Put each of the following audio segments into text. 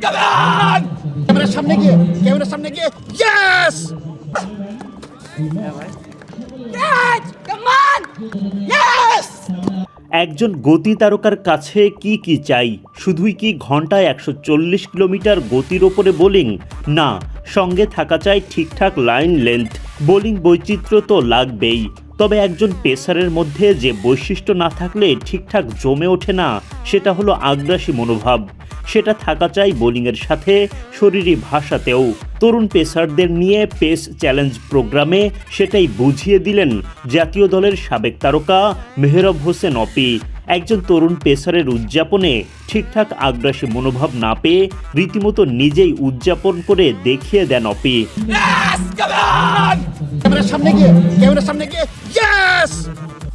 ক্যামেরার সামনে গিয়ে ক্যামেরার সামনে গিয়ে ইয়েস একজন গতি তারকার কাছে কি কি চাই? শুধুই কি ঘন্টায় একশো চল্লিশ কিলোমিটার গতির ওপরে বোলিং? না, সঙ্গে থাকা চাই ঠিকঠাক লাইন লেন্থ। বোলিং বৈচিত্র্য তো লাগবেই। তবে একজন পেসারের মধ্যে যে বৈশিষ্ট্য না থাকলে ঠিকঠাক জমে ওঠে না, সেটা হলো আগ্রাসী মনোভাব। সেটা থাকা চাই বোলিংয়ের সাথে, শরীরী ভাষাতেও। তরুণ পেসারদের নিয়ে পেস চ্যালেঞ্জ প্রোগ্রামে সেটাই বুঝিয়ে দিলেন জাতীয় দলের সাবেক তারকা মেহরব হোসেন অপি। একজন তরুণ পেসারের উদযাপনে ঠিকঠাক আগ্রাসী মনোভাব না পেয়ে রীতিমতো নিজেই উদযাপন করে দেখিয়ে দেন অপি। সামনে গিয়ে, ক্যামেরার সামনে গিয়ে।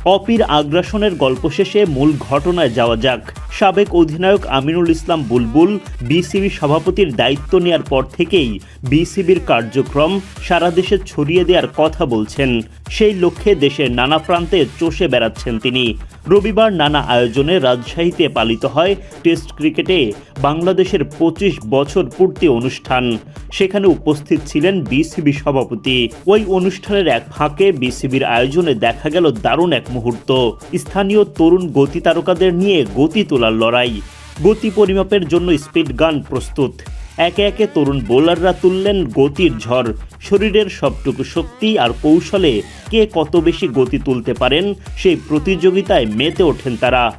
অপির আগ্রাসনের গল্প শেষে মূল ঘটনায় যাওয়া যাক। সাবেক অধিনায়ক আমিনুল ইসলাম বুলবুল বিসিবি সভাপতির দায়িত্ব নেয়ার পর থেকেই বিসিবির কার্যক্রম সারা দেশে ছড়িয়ে দেওয়ার কথা বলছেন। সেই লক্ষ্যে দেশের নানা প্রান্তে চষে বেড়াচ্ছেন তিনি। রবিবার নানা আয়োজনে রাজশাহীতে পালিত হয় টেস্ট ক্রিকেটে বাংলাদেশের পঁচিশ বছর পূর্তি অনুষ্ঠান। সেখানে উপস্থিত ছিলেন বিসিবি সভাপতি। ওই অনুষ্ঠানের এক ফাঁকে বিসিবির আয়োজনে দেখা গেল দারুণ এক মুহূর্ত। স্থানীয় তরুণ গতি তারকাদের নিয়ে গতি তোলার লড়াই। গতি পরিমাপের জন্য স্পিড গান প্রস্তুত। একে একে তরুণ বোলাররা তুললেন গতির ঝড়। শরীরের সবটুকু শক্তি আর কৌশলে কে কত বেশি গতি তুলতে পারেন সেই প্রতিযোগিতায় মেতে ওঠেন তারা।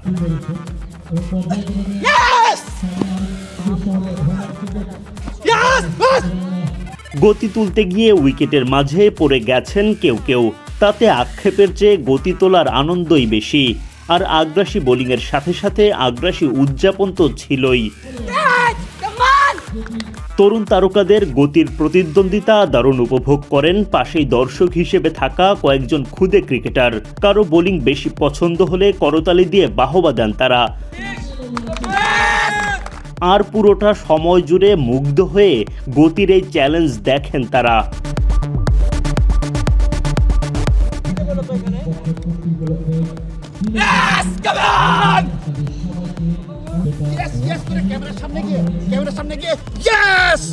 গতি তুলতে গিয়ে উইকেটের মাঝে পড়ে গেছেন কেউ কেউ। তাতে আক্ষেপের চেয়ে গতি তোলার আনন্দই বেশি। আর আগ্রাসী বোলিংয়ের সাথে সাথে আগ্রাসী উদযাপন তো ছিলই। তরুণ তারকাদের গতির প্রতিদ্বন্দ্বিতা দারুণ উপভোগ করেন পাশেই দর্শক হিসেবে থাকা কয়েকজন খুদে ক্রিকেটার। কারও বোলিং বেশি পছন্দ হলে করতালি দিয়ে বাহবা দেন তারা। আর পুরোটা সময় জুড়ে মুগ্ধ হয়ে গতির এই চ্যালেঞ্জ দেখেন তারা। ইয়েস ইয়েস করে ক্যামেরার সামনে গিয়ে ক্যামেরার সামনে গিয়ে ইয়েস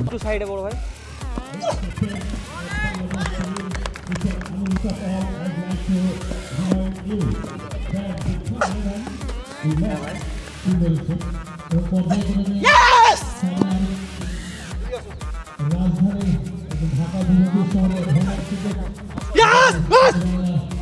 একটু সাইডে বড় ভাই ইয়েস ইয়েস